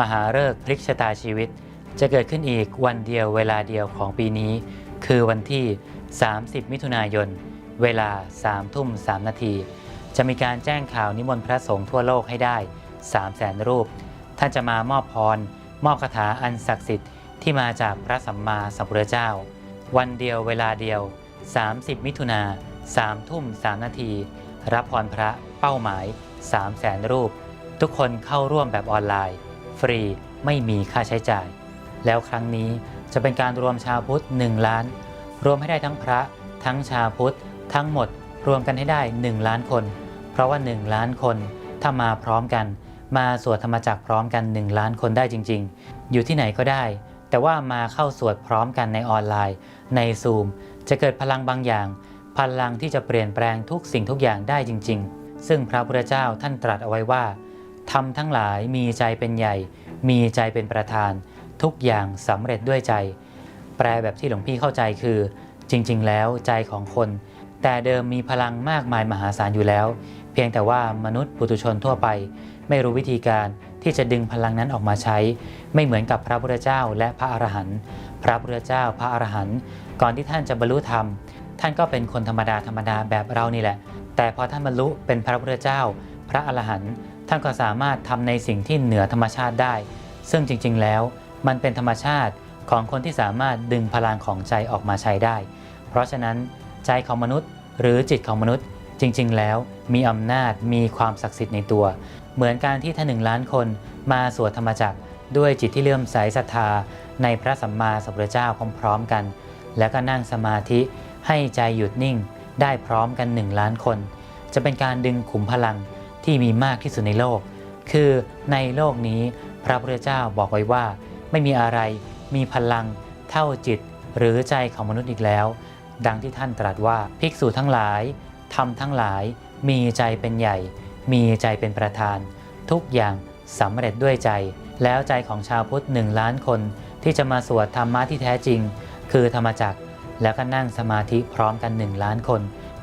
มหาฤกษ์พลิกชะตาชีวิต จะเกิดขึ้นอีกวันเดียวเวลาเดียวของปีนี้ คือวันที่ 30 มิถุนายน เวลา 3 ทุ่ม 3 นาที จะมีการแจ้งข่าวนิมนต์พระสงฆ์ทั่วโลกให้ได้ 3 0 0แสนรูป ท่านจะมามอบพร มอบคาถาอันศักดิ์สิทธิ์ที่มาจากพระสัมมาสัมพุทธเจ้า วันเดียวเวลาเดียว 30 มิถุนา3ทุ่ม 3 นาที รับพรพระเป้าหมาย 3 0 0แสนรูป ทุกคนเข้าร่วมแบบออนไลน์ ฟรีไม่มีค่าใช้จ่าย แล้วครั้งนี้จะเป็นการรวมชาวพุทธ 1 ล้าน รวมให้ได้ทั้งพระ ทั้งชาวพุทธ ทั้งหมดรวมกันให้ได้ 1 ล้านคน เพราะว่า 1 ล้านคนถ้ามาพร้อมกัน มาสวดธรรมจักรพร้อมกัน 1 ล้านคนได้จริง ๆ อยู่ที่ไหนก็ได้ แต่ว่ามาเข้าสวดพร้อมกันในออนไลน์ ในซูมจะเกิดพลังบางอย่าง พลังที่จะเปลี่ยนแปลงทุกสิ่งทุกอย่างได้จริง ๆ ซึ่งพระพุทธเจ้าท่านตรัสเอาไว้ว่า ทำทั้งหลายมีใจเป็นใหญ่ มีใจเป็นประธาน ทุกอย่างสำเร็จด้วยใจ แปลแบบที่หลวงพี่เข้าใจคือ จริง ๆ แล้วใจของคน แต่เดิมมีพลังมากมายมหาศาลอยู่แล้ว เพียงแต่ว่ามนุษย์ปุถุชนทั่วไป ไม่รู้วิธีการที่จะดึงพลังนั้นออกมาใช้ ไม่เหมือนกับพระพุทธเจ้าและพระอรหันต์พระพุทธเจ้าพระอรหันต์ก่อนที่ท่านจะบรรลุธรรม ท่านก็เป็นคนธรรมดาธรรมดาแบบเรานี่แหละ แต่พอท่านบรรลุเป็นพระพุทธเจ้า พระอรหันต์ ท่านก็สามารถทำในสิ่งที่เหนือธรรมชาติได้ ซึ่งจริงๆแล้ว มันเป็นธรรมชาติของคนที่สามารถดึงพลังของใจออกมาใช้ได้ เพราะฉะนั้นใจของมนุษย์ หรือจิตของมนุษย์จริงๆ แล้วมีอำนาจมีความศักดิ์สิทธิ์ในตัว เหมือนการที่ท่านหนึ่งล้านคนมาสวดธรรมจักรด้วยจิตที่เลื่อมใสศรัทธาในพระสัมมาสัมพุทธเจ้าพร้อมๆกัน แล้วก็นั่งสมาธิให้ใจหยุดนิ่งได้พร้อมกันหนึ่งล้านคน จะเป็นการดึงขุมพลัง ที่มีมากที่สุดในโลก คือในโลกนี้พระพุทธเจ้าบอกไว้ว่า ไม่มีอะไรมีพลังเท่าจิต หรือใจของมนุษย์อีกแล้ว ดังที่ท่านตรัสว่าภิกษุทั้งหลายทำทั้งหลาย มีใจเป็นใหญ่ มีใจเป็นประธาน ทุกอย่างสำเร็จด้วยใจ แล้วใจของชาวพุทธหนึ่งล้านคน ที่จะมาสวดธรรมะที่แท้จริง คือธรรมจักรแล้วก็นั่งสมาธิพร้อมกันหนึ่งล้านคน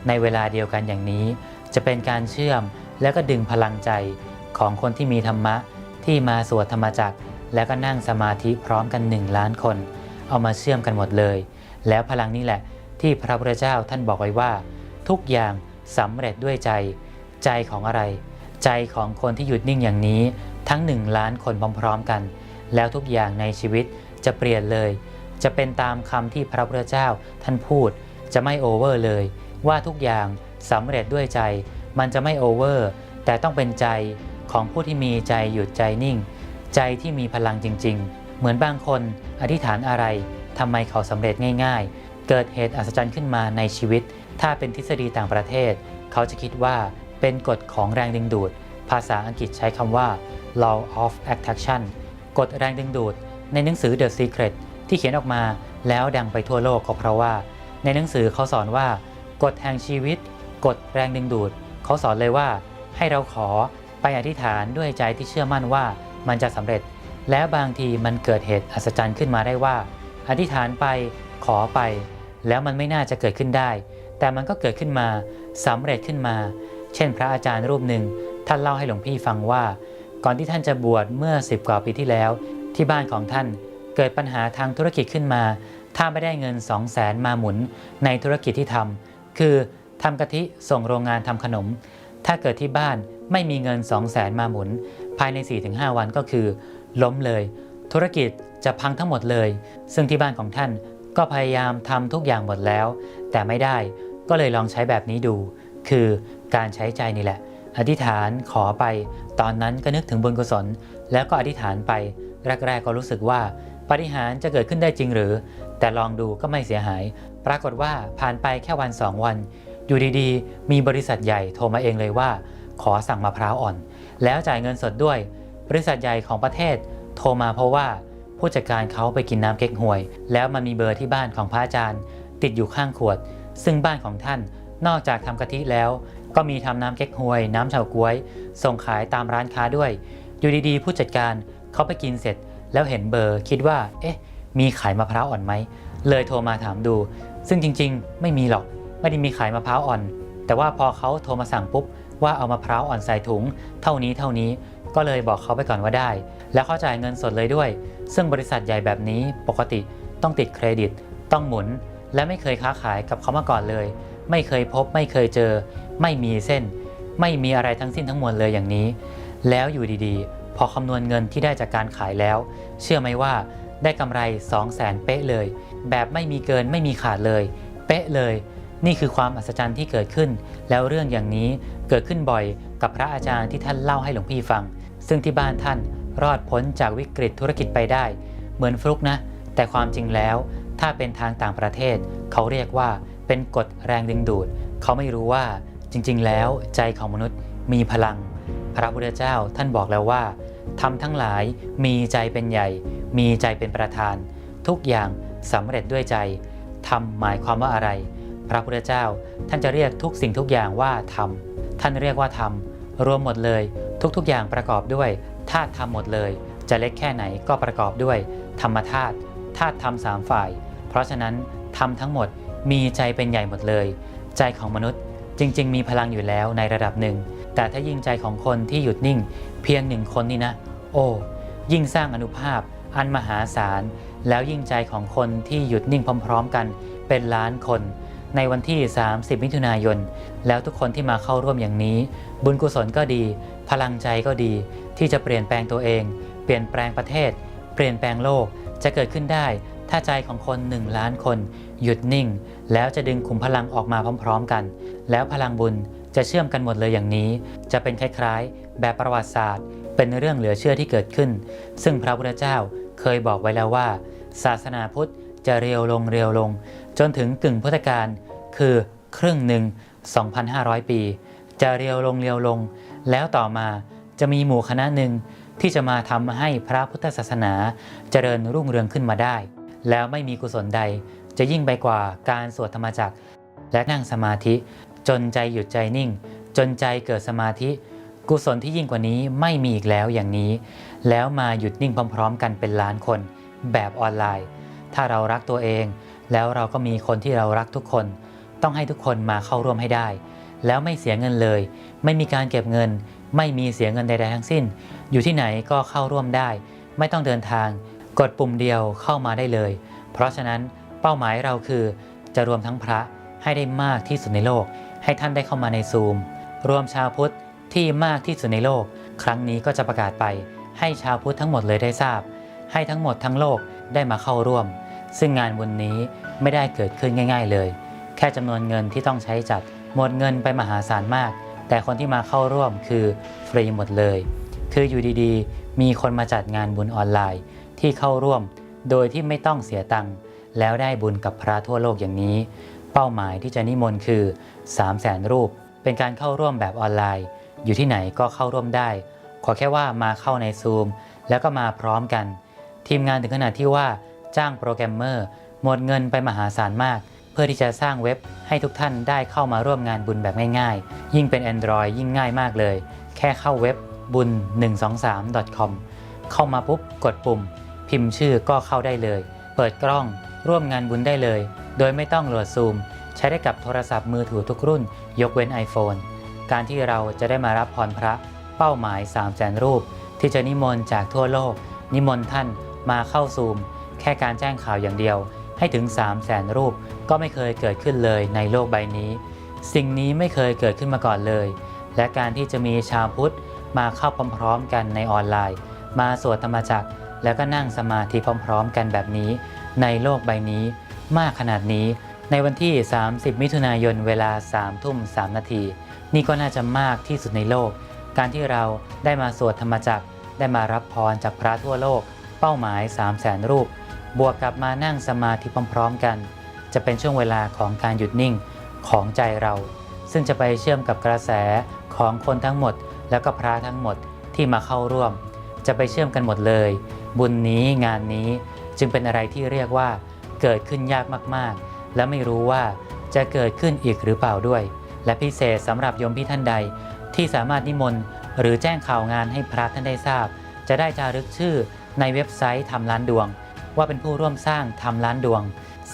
ในเวลาเดียวกันอย่างนี้ จะเป็นการเชื่อม แล้วก็ดึงพลังใจของคนที่มีธรรมะที่มาสวดธรรมจักร แล้วก็นั่งสมาธิพร้อมกันหนึ่งล้านคน เอามาเชื่อมกันหมดเลย แล้วพลังนี้แหละ ที่พระพุทธเจ้าท่านบอกไว้ว่า ทุกอย่างสำเร็จด้วยใจ ใจของอะไร ใจของคนที่หยุดนิ่งอย่างนี้ทั้งหนึ่งล้านคนพร้อมๆกัน แล้วทุกอย่างในชีวิตจะเปลี่ยนเลย จะเป็นตามคำที่พระพุทธเจ้าท่านพูดจะไม่โอเวอร์เลย ว่าทุกอย่างสำเร็จด้วยใจ มันจะไม่โอเวอร์ แต่ต้องเป็นใจของผู้ที่มีใจหยุดใจนิ่ง ใจที่มีพลังจริง ๆ เหมือนบางคนอธิษฐานอะไรทำไมเขาสำเร็จง่ายๆ เกิดเหตุอัศจรรย์ขึ้นมาในชีวิต ถ้าเป็นทฤษฎีต่างประเทศ เขาจะคิดว่าเป็นกฎของแรงดึงดูด ภาษาอังกฤษใช้คำว่า law of attraction กฎแรงดึงดูด ในหนังสือ The Secret ที่เขียนออกมาแล้วดังไปทั่วโลกก็เพราะว่า ในหนังสือเขาสอนว่ากฎแห่งชีวิต กฎแรงดึงดูด เขาสอนเลยว่าให้เราขอไปอธิษฐานด้วยใจที่เชื่อมั่นว่ามันจะสำเร็จ แล้วบางทีมันเกิดเหตุอัศจรรย์ขึ้นมาได้ว่า อธิษฐานไปขอไป แล้วมันไม่น่าจะเกิดขึ้นได้ แต่มันก็เกิดขึ้นมาสำเร็จขึ้นมา เช่น พระอาจารย์รูปหนึ่งท่านเล่าให้หลวงพี่ฟังว่า ก่อนที่ท่านจะบวชเมื่อ 10 กว่าปีที่แล้ว ที่บ้านของท่านเกิดปัญหาทางธุรกิจขึ้นมา ถ้าไม่ได้เงิน 2 0 0แสนมาหมุนในธุรกิจที่ทำคือ ทำกะทิส่งโรงงานทำขนม ถ้าเกิดที่บ้านไม่มีเงิน 2 0 0แสนมาหมุน ภายใน 4-5 วันก็คือ ล้มเลย ธุรกิจจะพังทั้งหมดเลย ซึ่งที่บ้านของท่านก็พยายามทำทุกอย่างหมดแล้ว แต่ไม่ได้ก็เลยลองใช้แบบนี้ดู คือการใช้ใจนี่แหละ อธิษฐานขอไป ตอนนั้นก็นึกถึงบุญกุศล แล้วก็อธิษฐานไป แรก ๆ ก็รู้สึกว่าปฏิหารจะเกิดขึ้นได้จริงหรือ แต่ลองดูก็ไม่เสียหาย ปรากฏว่าผ่านไปแค่วัน 2 วัน อยู่ดีๆ มีบริษัทใหญ่โทรมาเองเลยว่า ขอสั่งมะพร้าวอ่อน แล้วจ่ายเงินสดด้วย บริษัทใหญ่ของประเทศ โทรมาเพราะว่าผู้จัดการเขาไปกินน้ำเก๊กฮวย แล้วมันมีเบอร์ที่บ้านของพระอาจารย์ ติดอยู่ข้างขวด ซึ่งบ้านของท่านนอกจากทำกะทิแล้ว ก็มีทำน้ำเก๊กฮวย น้ำเฉาก๊วย ส่งขายตามร้านค้าด้วย อยู่ดีๆ ผู้จัดการเขาไปกินเสร็จ แล้วเห็นเบอร์คิดว่า เอ๊ะ มีขายมะพร้าวอ่อนไหมเลยโทรมาถามดู ซึ่งจริง ๆ ไม่มีหรอก ไม่ได้มีขายมะพร้าวอ่อน แต่ว่าพอเขาโทรมาสั่งปุ๊บว่าเอามะพร้าวอ่อนใส่ถุง เท่านี้เท่านี้ก็เลยบอกเขาไปก่อนว่าได้ แล้วเขาจ่ายเงินสดเลยด้วย ซึ่งบริษัทใหญ่แบบนี้ปกติต้องติดเครดิต ต้องหมุน และไม่เคยค้าขายกับเขามาก่อนเลย ไม่เคยพบ ไม่เคยเจอ ไม่มีเส้น ไม่มีอะไรทั้งสิ้นทั้งมวลเลยอย่างนี้ แล้วอยู่ดีๆ พอคำนวณเงินที่ได้จากการขายแล้ว เชื่อไหมว่าได้กำไร 2 0 0แสนเป๊ะเลย แบบไม่มีเกินไม่มีขาดเลย เป๊ะเลย นี่คือความอัศจรรย์ที่เกิดขึ้น แล้วเรื่องอย่างนี้เกิดขึ้นบ่อยกับพระอาจารย์ที่ท่านเล่าให้หลวงพี่ฟัง ซึ่งที่บ้านท่านรอดพ้นจากวิกฤตธุรกิจไปได้ เหมือนฟลุกนะ แต่ความจริงแล้วถ้าเป็นทางต่างประเทศ เขาเรียกว่าเป็นกฎแรงดึงดูด เขาไม่รู้ว่าจริงๆ แล้วใจของมนุษย์มีพลัง พระพุทธเจ้าท่านบอกแล้วว่าทำทั้งหลายมีใจเป็นใหญ่ มีใจเป็นประธาน ทุกอย่างสำเร็จด้วยใจทำหมายความว่าอะไร พระพุทธเจ้าท่านจะเรียกทุกสิ่งทุกอย่างว่าธรรม ท่านเรียกว่าธรรม รวมหมดเลย ทุกๆอย่างประกอบด้วยธาตุธรรมหมดเลย จะเล็กแค่ไหนก็ประกอบด้วย ธรรมธาตุธาตุธรรมสามฝ่าย เพราะฉะนั้นธรรมทั้งหมดมีใจเป็นใหญ่หมดเลย ใจของมนุษย์จริง ๆ มีพลังอยู่แล้วในระดับหนึ่ง แต่ถ้ายิ่งใจของคนที่หยุดนิ่ง เพียงหนึ่งคนนี่นะ โอ้ยิ่งสร้างอนุภาพ อันมหาศาลแล้วยิ่งใจของคนที่หยุดนิ่งพร้อม ๆ กัน เป็นล้านคน ในวันที่ 30 มิถุนายน แล้วทุกคนที่มาเข้าร่วมอย่างนี้ บุญกุศลก็ดี พลังใจก็ดี ที่จะเปลี่ยนแปลงตัวเอง เปลี่ยนแปลงประเทศ เปลี่ยนแปลงโลกจะเกิดขึ้นได้ ถ้าใจของคน 1 ล้านคน หยุดนิ่ง แล้วจะดึงขุมพลังออกมาพร้อม ๆ กัน แล้วพลังบุญจะเชื่อมกันหมดเลยอย่างนี้ จะเป็นคล้ายๆ แบบประวัติศาสตร์ เป็นเรื่องเหลือเชื่อที่เกิดขึ้น ซึ่งพระพุทธเจ้าเคยบอกไว้แล้วว่า ศาสนาพุทธ จะเรียวลงเรียวลง จนถึงกึ่งพุทธกาลคือครึ่งหนึ่ง 2,500 ปี จะเรียวลงเรียวลง แล้วต่อมาจะมีหมู่คณะหนึ่งที่จะมาทำให้พระพุทธศาสนาเจริญรุ่งเรืองขึ้นมาได้ แล้วไม่มีกุศลใดจะยิ่งไปกว่าการสวดธรรมจักร และนั่งสมาธิ จนใจหยุดใจนิ่ง จนใจเกิดสมาธิ กุศลที่ยิ่งกว่านี้ไม่มีอีกแล้วอย่างนี้ แล้วมาหยุดนิ่งพร้อม ๆ กันเป็นล้านคน แบบออนไลน์ ถ้าเรารักตัวเอง แล้วเราก็มีคนที่เรารักทุกคน ต้องให้ทุกคนมาเข้าร่วมให้ได้ แล้วไม่เสียเงินเลย ไม่มีการเก็บเงิน ไม่มีเสียเงินใดๆทั้งสิ้น อยู่ที่ไหนก็เข้าร่วมได้ ไม่ต้องเดินทาง กดปุ่มเดียวเข้ามาได้เลย เพราะฉะนั้นเป้าหมายเราคือ จะรวมทั้งพระให้ได้มากที่สุดในโลก ให้ท่านได้เข้ามาในซูม รวมชาวพุทธที่มากที่สุดในโลก ครั้งนี้ก็จะประกาศไป ให้ชาวพุทธทั้งหมดเลยได้ทราบ ให้ทั้งหมดทั้งโลก ได้มาเข้าร่วม ซึ่งงานวันนี้ไม่ได้เกิดขึ้นง่าย ๆ เลย แค่จำนวนเงินที่ต้องใช้จัดหมดเงินไปมหาศาลมาก แต่คนที่มาเข้าร่วมคือฟรีหมดเลย คืออยู่ดีๆ มีคนมาจัดงานบุญออนไลน์ ที่เข้าร่วม โดยที่ไม่ต้องเสียตังค์แล้วได้บุญกับพระทั่วโลกอย่างนี้ เป้าหมายที่จะนิมนต์คือ3 0 0แสนรูป เป็นการเข้าร่วมแบบออนไลน์ อยู่ที่ไหนก็เข้าร่วมได้ ขอแค่ว่ามาเข้าในซูมแล้วก็มาพร้อมกัน ทีมงานถึงขนาดที่ว่าจ้างโปรแกรมเมอร์หมดเงินไปมหาศาลมาก เพื่อที่จะสร้างเว็บให้ทุกท่านได้เข้ามาร่วมงานบุญแบบง่ายๆ ยิ่งเป็น Android ยิ่งง่ายมากเลย แค่เข้าเว็บบุญ 123.com เข้ามาปุ๊บกดปุ่ม พิมพ์ชื่อก็เข้าได้เลย เปิดกล้องร่วมงานบุญได้เลย โดยไม่ต้องโหลดซูม ใช้ได้กับโทรศัพท์มือถือทุกรุ่น ยกเว้น iPhone การที่เราจะได้มารับพรพระเป้าหมาย3 0 0แสนรูป ที่จะนิมนต์จากทั่วโลก นิมนต์ท่าน มาเข้าซูม แค่การแจ้งข่าวอย่างเดียว ให้ถึง 3 0 0แสนรูปก็ไม่เคยเกิดขึ้นเลยในโลกใบนี้ สิ่งนี้ไม่เคยเกิดขึ้นมาก่อนเลย และการที่จะมีชาวพุทธมาเข้าพร้อมๆกันในออนไลน์ มาสวดธรรมจักรแล้วก็นั่งสมาธิพร้อมๆ กันแบบนี้ ในโลกใบนี้ มากขนาดนี้ ในวันที่ 30 มิถุนายนเวลา3ทุ่ม3นาทีนี่ก็น่าจะมากที่สุดในโลก การที่เราได้มาสวดธรรมจักรได้มารับพรจากพระทั่วโลก เป้าหมาย 3 0 0แสนรูป บวกกับมานั่งสมาธิพร้อมๆกัน จะเป็นช่วงเวลาของการหยุดนิ่งของใจเรา ซึ่งจะไปเชื่อมกับกระแสของคนทั้งหมด แล้วก็พระทั้งหมดที่มาเข้าร่วม จะไปเชื่อมกันหมดเลย บุญนี้งานนี้จึงเป็นอะไรที่เรียกว่า เกิดขึ้นยากมากๆ และไม่รู้ว่าจะเกิดขึ้นอีกหรือเปล่าด้วย และพิเศษสำหรับโยมพี่ท่านใด ที่สามารถนิมนต์หรือแจ้งข่าวงานให้พระท่านได้ทราบ จะได้จารึกชื่อ ในเว็บไซต์ทำล้านดวง ว่าเป็นผู้ร่วมสร้างทำล้านดวง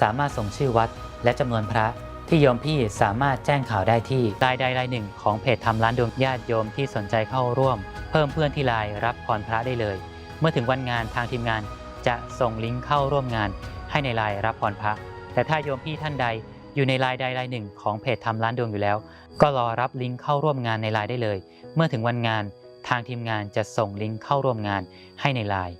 สามารถส่งชื่อวัดและจำนวนพระที่โยมพี่สามารถแจ้งข่าวได้ที่รายใดรายหนึ่งของเพจทำร้านดวงญาติโยมที่สนใจเข้าร่วม เพิ่มเพื่อนที่ไลน์รับพรพระได้เลย เมื่อถึงวันงานทางทีมงานจะส่งลิงก์เข้าร่วมงาน ให้ในไลน์รับพรพระ แต่ถ้าโยมพี่ท่านใดอยู่ในไลน์ใดรายหนึ่งของเพจทำร้านดวงอยู่แล้ว ก็รอรับลิงก์เข้าร่วมงานในไลน์ได้เลย เมื่อถึงวันงานทางทีมงานจะส่งลิงก์เข้าร่วมงานให้ในไลน์